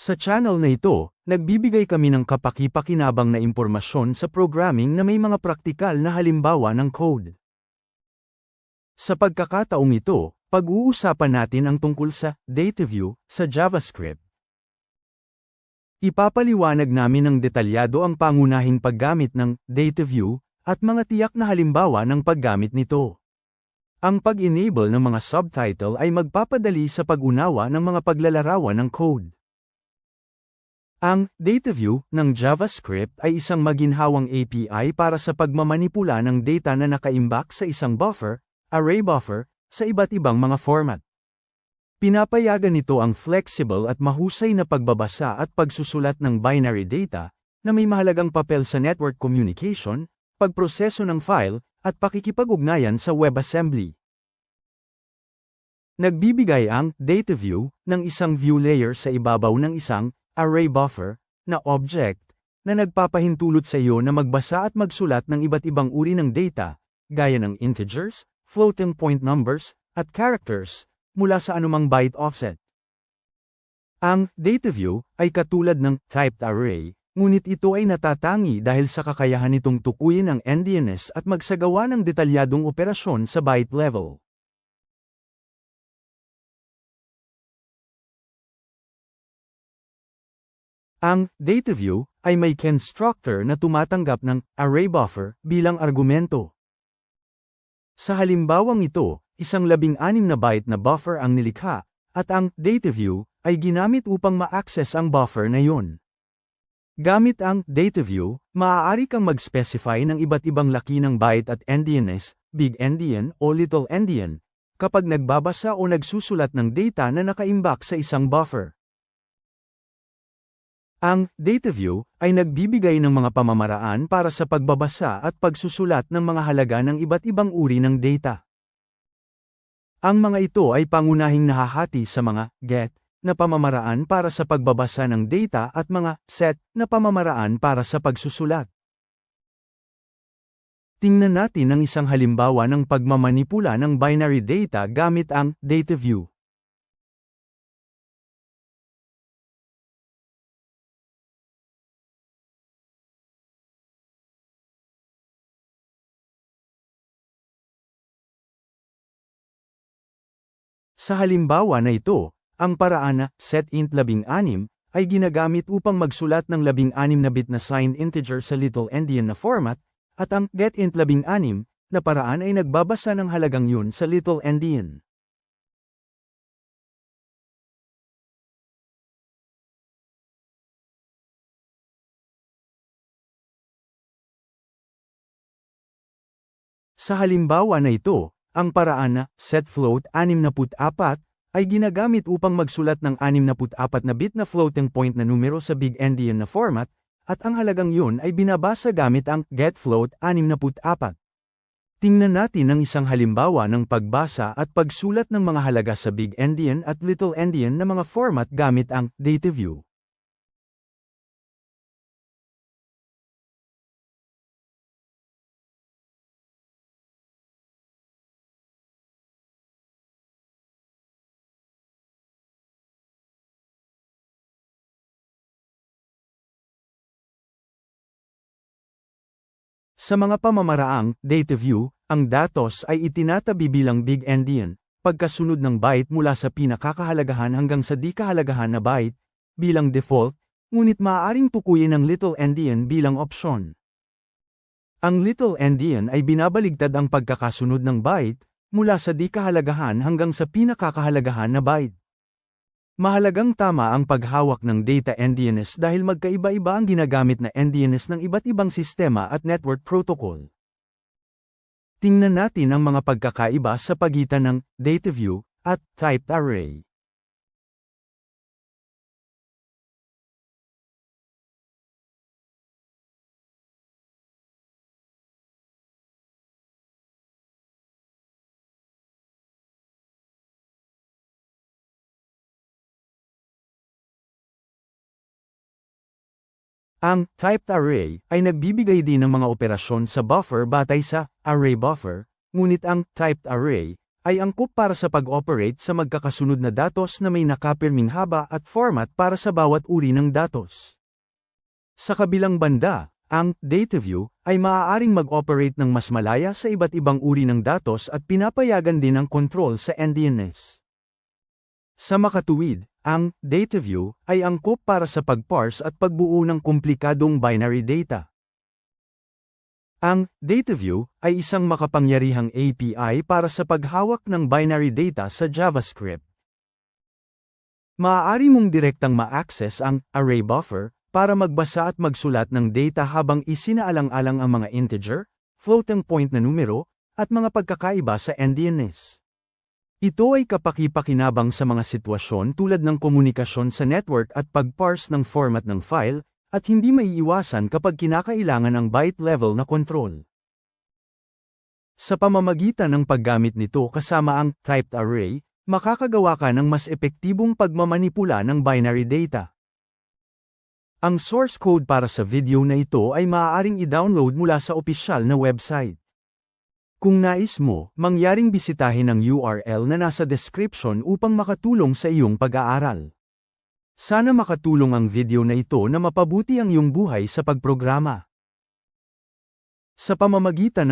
Sa channel na ito, nagbibigay kami ng kapaki-pakinabang na impormasyon sa programming na may mga praktikal na halimbawa ng code. Sa pagkakataong ito, pag-uusapan natin ang tungkol sa data view sa JavaScript. Ipapaliwanag namin ng detalyado ang pangunahing paggamit ng data view at mga tiyak na halimbawa ng paggamit nito. Ang pag-enable ng mga subtitle ay magpapadali sa pag-unawa ng mga paglalarawan ng code. Ang data view ng JavaScript ay isang maginhawang API para sa pagmamanipula ng data na nakaimbak sa isang buffer, array buffer, sa iba't ibang mga format. Pinapayagan nito ang flexible at mahusay na pagbabasa at pagsusulat ng binary data na may mahalagang papel sa network communication, pagproseso ng file, at pakikipag-ugnayan sa WebAssembly. Nagbibigay ang data view ng isang view layer sa ibabaw ng isang array buffer na object na nagpapahintulot sa iyo na magbasa at magsulat ng iba't ibang uri ng data, gaya ng integers, floating point numbers, at characters, mula sa anumang byte offset. Ang data view ay katulad ng typed array, ngunit ito ay natatangi dahil sa kakayahan nitong tukuyin ang NDNS at magsagawa ng detalyadong operasyon sa byte level. Ang data view ay may constructor na tumatanggap ng array buffer bilang argumento. Sa halimbawang ito, isang labing-anim na byte na buffer ang nilikha, at ang data view ay ginamit upang ma-access ang buffer na yun. Gamit ang data view, maaari kang mag-specify ng iba't ibang laki ng byte at endianness, big endian o little endian, kapag nagbabasa o nagsusulat ng data na nakaimbak sa isang buffer. Ang data view ay nagbibigay ng mga pamamaraan para sa pagbabasa at pagsusulat ng mga halaga ng iba't ibang uri ng data. Ang mga ito ay pangunahing nahahati sa mga get na pamamaraan para sa pagbabasa ng data at mga set na pamamaraan para sa pagsusulat. Tingnan natin ang isang halimbawa ng pagmamanipula ng binary data gamit ang data Sa halimbawa na ito, ang paraan na setInt16 ay ginagamit upang magsulat ng 16 na bit na signed integer sa little endian na format, at ang getInt16 na paraan ay nagbabasa ng halagang yun sa little endian. Sa halimbawa na ito, ang paraan na setFloat64 ay ginagamit upang magsulat ng 64 na bit na floating point na numero sa big endian na format, at ang halagang yun ay binabasa gamit ang getFloat64. Tingnan natin ang isang halimbawa ng pagbasa at pagsulat ng mga halaga sa big endian at little endian na mga format gamit ang data Sa mga pamamaraang data view, ang datos ay itinatabi bilang big endian, pagkasunod ng byte mula sa pinakakahalagahan hanggang sa di kahalagahan na byte, bilang default, ngunit maaaring tukuyin ang little endian bilang opsyon. Ang little endian ay binabaligtad ang pagkakasunod ng byte, mula sa di kahalagahan hanggang sa pinakakahalagahan na byte. Mahalagang tama ang paghawak ng data NDNS dahil magkaiba-iba ang ginagamit na NDNS ng iba't ibang sistema at network protocol. Tingnan natin ang mga pagkakaiba sa pagitan ng data view at typed array. Ang typed array ay nagbibigay din ng mga operasyon sa buffer batay sa array buffer, ngunit ang typed array ay angkop para sa pag-operate sa magkakasunod na datos na may nakapirming haba at format para sa bawat uri ng datos. Sa kabilang banda, ang DataView ay maaaring mag-operate ng mas malaya sa iba't ibang uri ng datos at pinapayagan din ang control sa NDNS. Sa makatuwid, ang DataView ay angkop para sa pag-parse at pagbuo ng komplikadong binary data. Ang DataView ay isang makapangyarihang API para sa paghawak ng binary data sa JavaScript. Maaari mong direktang ma-access ang array buffer para magbasa at magsulat ng data habang isinaalang-alang ang mga integer, floating point na numero, at mga pagkakaiba sa NDNS. Ito ay kapaki-pakinabang sa mga sitwasyon tulad ng komunikasyon sa network at pag-parse ng format ng file, at hindi maiiwasan kapag kinakailangan ang byte level na control. Sa pamamagitan ng paggamit nito kasama ang typed array, makakagawa ka ng mas epektibong pagmamanipula ng binary data. Ang source code para sa video na ito ay maaaring i-download mula sa opisyal na website. Kung nais mo, mangyaring bisitahin ang URL na nasa description upang makatulong sa iyong pag-aaral. Sana makatulong ang video na ito na mapabuti ang iyong buhay sa pagprograma. Sa pamamagitan ng